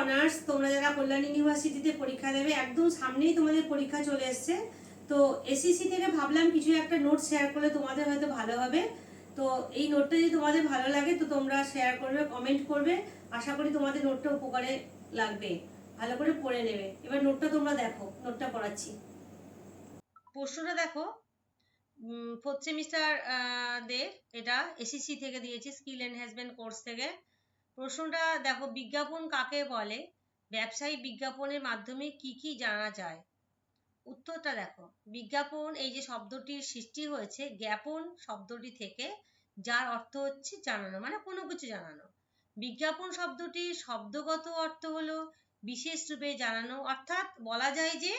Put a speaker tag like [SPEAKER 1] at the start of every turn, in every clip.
[SPEAKER 1] Honours তোমরা যারা কল্যাণ ইউনিভার্সিটিতে পরীক্ষা দেবে, একদম সামনেই তোমাদের পরীক্ষা চলে এসছে। তো এসিসি থেকে ভাবলাম কিছু একটা নোট শেয়ার করলে তোমাদের হয়তো ভালো হবে। তো এই নোটটা যদি তোমাদের ভালো লাগে, তো তোমরা শেয়ার করবে কমেন্ট করবে। আশা করি তোমাদের নোটটা উপকারে লাগবে। ভালো করে পড়ে নেবে। এবার নোটটা তোমরা দেখো নোটটা পড়াচ্ছি। প্রশ্নটা দেখো। ফোর্থ সেমিস্টার দের এটা এসিসি থেকে দিয়েছি স্কিল এনহ্যান্সমেন্ট কোর্স থেকে। প্রশ্নটা দেখো, বিজ্ঞাপন কাকে বলে? ব্যবসায়ী বিজ্ঞাপনের মাধ্যমে কি কি জানা যায়? উত্তরটা দেখো, বিজ্ঞাপন এই যে শব্দটির সৃষ্টি হয়েছে, জ্ঞাপন শব্দটি থেকে, যার অর্থ হচ্ছে জানানো মানে কোনো কিছু জানানো। বিজ্ঞাপন শব্দটির শব্দগত অর্থ হলো বিশেষ রূপে জানানো, অর্থাৎ বলা যায় যে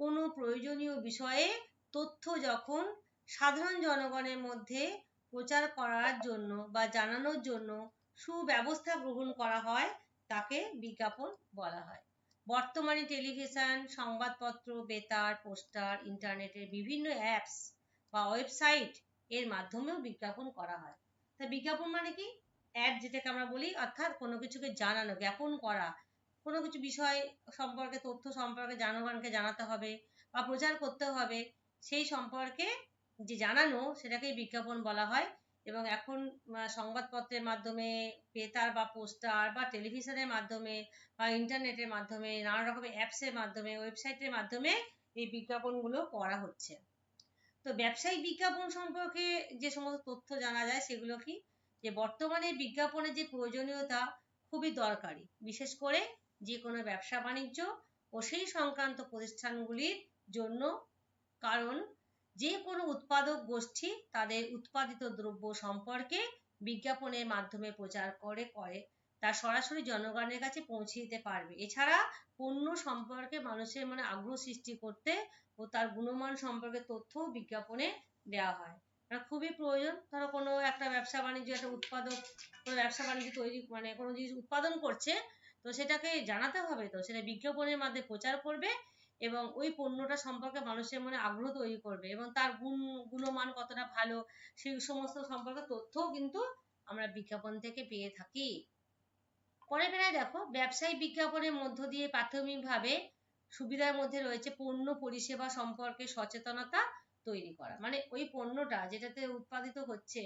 [SPEAKER 1] কোনো প্রয়োজনীয় বিষয়ে তথ্য যখন সাধারণ জনগণের মধ্যে প্রচার করার জন্য বা জানানোর জন্য সুব্যবস্থা গ্রহণ করা হয়, তাকে বিজ্ঞাপন বলা হয়। বর্তমানে টেলিভিশন, সংবাদপত্র, বেতার, পোস্টার, ইন্টারনেটের বিভিন্ন অ্যাপস বা ওয়েবসাইট এর মাধ্যমেও বিজ্ঞাপন করা হয়। তা বিজ্ঞাপন মানে কি? অ্যাড যেটাকে আমরা বলি, অর্থাৎ কোনো কিছুকে জানানো, জ্ঞাপন করা। কোনো কিছু বিষয় সম্পর্কে, তথ্য সম্পর্কে জনগণকে জানাতে হবে বা প্রচার করতে হবে, সেই সম্পর্কে যে জানানো, সেটাকেই বিজ্ঞাপন বলা হয়। এবং এখন সংবাদপত্রের মাধ্যমে, বেতার বা পোস্টার বা টেলিভিশনের মাধ্যমে বা ইন্টারনেটের মাধ্যমে নানা রকমের অ্যাপসের মাধ্যমে ওয়েবসাইটের মাধ্যমে এই বিজ্ঞাপনগুলো করা হচ্ছে। তো ব্যবসায়িক বিজ্ঞাপন সম্পর্কে যে সমস্ত তথ্য জানা যায়, সেগুলো কি? যে বর্তমানে বিজ্ঞাপনের যে প্রয়োজনীয়তা খুবই দরকারি। বিশেষ করে যে কোনো ব্যবসা বাণিজ্য ও সেই সংক্রান্ত প্রতিষ্ঠানগুলির জন্য। কারণ যে কোনো উৎপাদক গোষ্ঠী তাদের উৎপাদিত দ্রব্য সম্পর্কে বিজ্ঞাপনের মাধ্যমে প্রচার করে করে। তা সরাসরি জনগণের কাছে পৌঁছে দিতে পারবে। এছাড়া পণ্য সম্পর্কে মানুষের মনে আগ্রহ সৃষ্টি করতে ও তার গুণমান সম্পর্কে তথ্য বিজ্ঞাপনে দেওয়া হয়। এটা খুবই প্রয়োজন। ধরো কোনো একটা ব্যবসা বাণিজ্য, একটা উৎপাদক কোনো ব্যবসা বাণিজ্য তৈরি মানে কোনো জিনিস উৎপাদন করছে, তো সেটাকে জানাতে হবে তো? সেটা বিজ্ঞাপনের মাধ্যমে প্রচার করবে এবং ওই পণ্যটা সম্পর্কে মানুষের মনে আগ্রহ তৈরি করবে এবং তার গুণ, গুণমান কতটা ভালো, সেই সমস্ত সম্পর্কে তথ্যও কিন্তু আমরা বিজ্ঞাপন থেকে পেয়ে থাকি। পরের বেলায় দেখো, ব্যবসায়ী বিজ্ঞাপনের মধ্য দিয়ে প্রাথমিকভাবে সুবিধার মধ্যে রয়েছে পণ্য পরিষেবা সম্পর্কে সচেতনতা তৈরি করা। মানে ওই পণ্যটা যেটাতে উৎপাদিত হচ্ছে,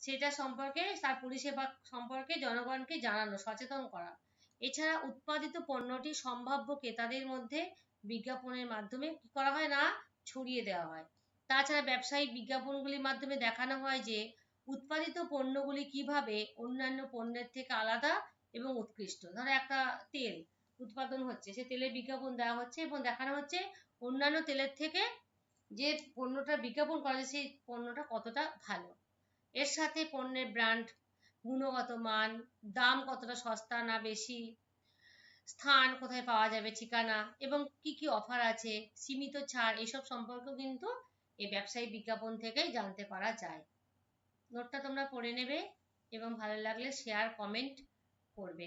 [SPEAKER 1] সেটা সম্পর্কে, তার পরিষেবা সম্পর্কে জনগণকে জানানো, সচেতন করা। এছাড়া উৎপাদিত পণ্যটি সম্ভাব্য ক্রেতাদের মধ্যে বিজ্ঞাপনের মাধ্যমে কি করা হয় না? ছড়িয়ে দেওয়া হয়। তাছাড়া ব্যবসায়িক বিজ্ঞাপনগুলির মাধ্যমে দেখানো হয় যে, উৎপাদিত পণ্যগুলি কীভাবে অন্যান্য পণ্যের থেকে আলাদা এবং উৎকৃষ্ট। ধরো একটা তেল উৎপাদন হচ্ছে, সে তেলের বিজ্ঞাপন দেওয়া হচ্ছে এবং দেখানো হচ্ছে অন্যান্য তেলের থেকে যে পণ্যটা বিজ্ঞাপন করা হচ্ছে সেই পণ্যটা কতটা ভালো। এর সাথে পণ্যের ব্র্যান্ড, গুণগত মান, দাম কতটা সস্তা না বেশি স্থান কোথায় পাওয়া যাবে, ঠিকানা এবং কি কি অফার আছে, সীমিত ছাড়, এসব সম্পর্কেও কিন্তু এই ব্যবসায়ী বিজ্ঞাপন থেকেই জানতে পারা যায়। নোটটা তোমরা পড়ে নেবে এবং ভালো লাগলে শেয়ার কমেন্ট করবে।